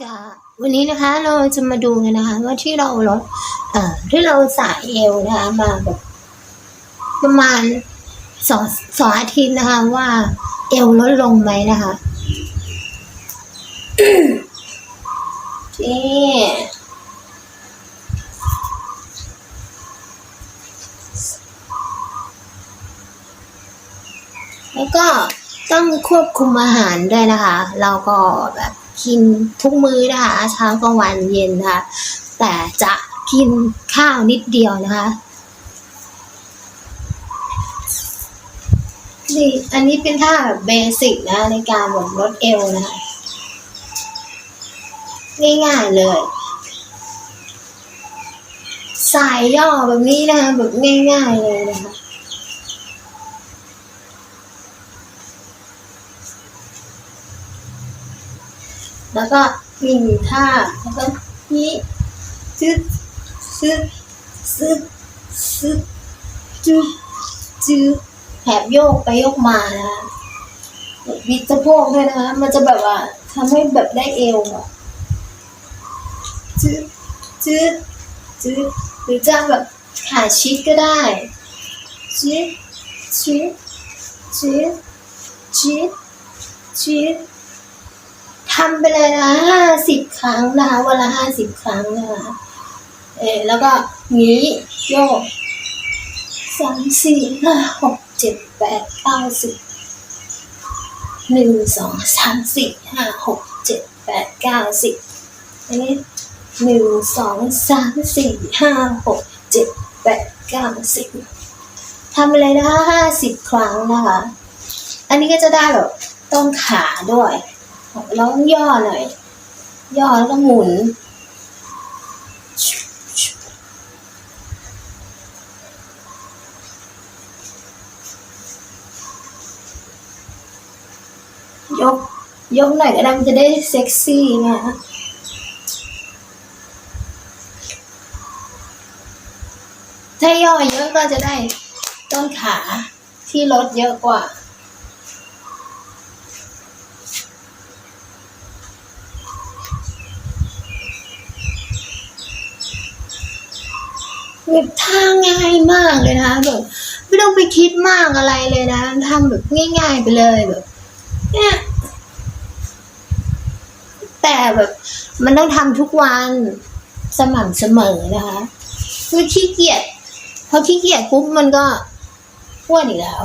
ก็วันนี้นะคะเราจะมาดูกันนะคะ ว่าที่เราลดเอ่อที่เราสายเอวนะคะมาแบบประมาณสองสองอาทิตย์นะคะ ว่าเอวลดลงไหมนะคะนี่แล้วก็ต้องควบคุมอาหารด้วยนะคะ เราก็แบบ กินทุกมื้อนะคะเช้ากลางวันเย็นนะคะแต่จะกินข้าวนิดเดียวนะคะนี่อันนี้เป็นท่าแบบเบสิกนะในการแบบลดเอวนะคะง่ายๆเลยสายย่อแบบนี้นะคะแบบง่ายๆเลยนะคะ แล้วก็มีท่าแล้วก็นี้ซึดซึดซึดซึดจุ๊จื๊แถบโยกไปโยกมานะคะบิดสะโพกด้วยนะคะ มันจะแบบว่าทำให้แบบได้เอวอะจืดจืดจืดหรือจะแบบขาชิดก็ได้จืดจืดจืดจืดจืด ทำไปเลยนะห้าสิบครั้งนะคะวันละห้าสิบครั้งนะคะเออแล้วก็งี้โยกสามสี่ห้าหกเจ็ดแปดเก้าสิบหนึ่งสองสามสี่ห้าหกเจ็ดแปดเก้าสิบอันนี้หนึ่งสองสามสี่ห้าหกเจ็ดแปดเก้าสิบทำไปเลยนะคะห้าสิบครั้งนะคะ อันนี้ก็จะได้แบบต้นขาด้วย เราต้องย่อหน่อย ย่อแล้วก็หมุน ยก ยกหน่อยก็ได้มันจะได้เซ็กซี่นะคะถ้าย่อเยอะก็จะได้ต้นขาที่ลดเยอะกว่า แบบท่าง่ายมากเลยนะคะแบบไม่ต้องไปคิดมากอะไรเลยนะทำแบบง่าย ๆ ไปเลยแบบเนี่ยแต่แบบมันต้องทำทุกวันสม่ำเสมอนะคะคือขี้เกียจพอขี้เกียจปุ๊บมันก็อ้วนอีกแล้ว